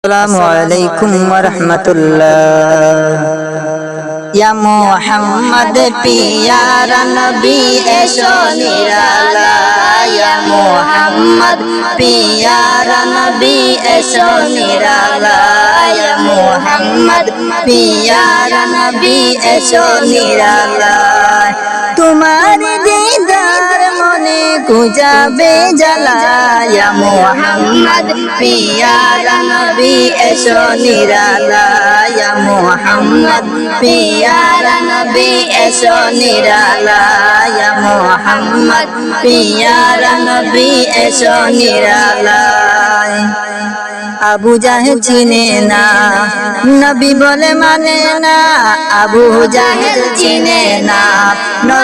السلام عليكم ورحمة الله يا محمد পিয়ারা নবী এসো নিরালা ইয়া মুহাম্মদ পিয়ারা নবী এসো নিরালা ইয়া মুহাম্মদ পিয়ারা নবী এসো নিরালা তোমার দিদার মনে গুজাবে জ্বালা ইয়া মুহাম্মদ পিয়ারা নবী এসো নিরালা ইয়া মুহাম্মদ। পিয়ারা নবী এসো নিরালা ইয়া মুহাম্মদ। পিয়ারা নবী এসো নিরালা আবু জাহেল চিনে না, নবী বলে মানে না। আবু জাহেল চিনে না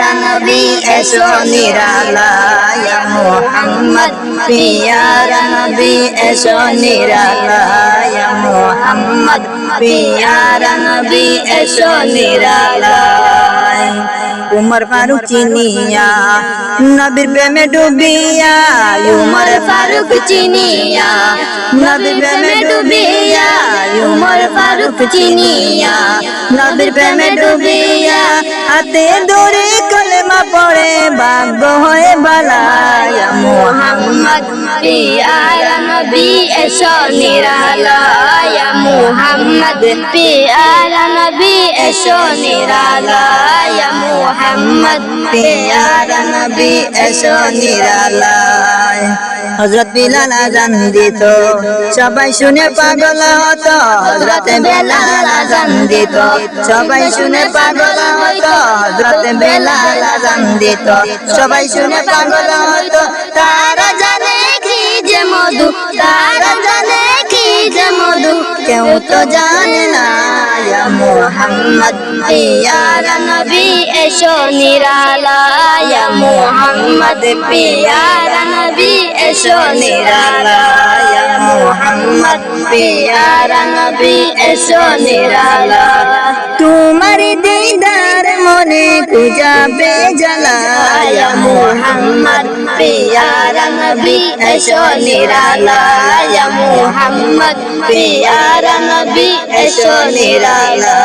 পিয়ারা নবী এসো নিরালা ইয়া মুহাম্মদ পিয়ারা নবী এসো নিরালা ইয়া মুহাম্মদ পিয়ারা নবী এসো নিরালা উমর ফারুক চিনিয়া নবীর প্রেমে ডুবিয়া উমর ফারুক চিনিয়া নবীর প্রেমে ডুবিয়া উমর ফারুক চিনিয়া নবীর প্রেমে ডুবিয়া হাতে দড়ি কলেমা পড়ে ভাগ্য হয়ে বালায়া মুহাম্মদ পিয়ারা নবী এসো নিরালা ইয়া মুহাম্মদ পিয়ারা নবী এসো নিরালা ইয়া মুহাম্মদ পিয়ারা নবী এসো নিরালায়। হজরত বিলাল আজান দিত। সবাই শুনে পাগল হতো হজরত বেলাল আজান দিত। সবাই শুনে পাগল হতো হজরত বেলাল আজান দিত। সবাই শুনে পাগল হতো, তারা জানে কি যে মধু, তারা জানে কি যে মধু। কেউ তো জানে না, ইয়া মুহাম্মদ পিয়ারা নবী এসো নিরালা ইয়া মুহাম্মদ, পিয়ারা নবী এসো নিরালা ইয়া মুহাম্মদ, পিয়ারা নবী এসো, নিরালা। তোমার দিদার মনে কুজাবে জ্বালায়া মুহাম্মদ, পিয়ারা নবী এসো নিরালা ইয়া মুহাম্মদ, পিয়ারা নবী এসো নিরালা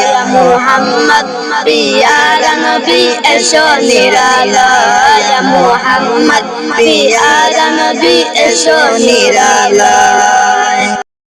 ইয়া মুহাম্মদ। পিয়ারা নবী এসো নিরালা ইয়া মুহাম্মদ পিয়ারা নবী এসো নিরালা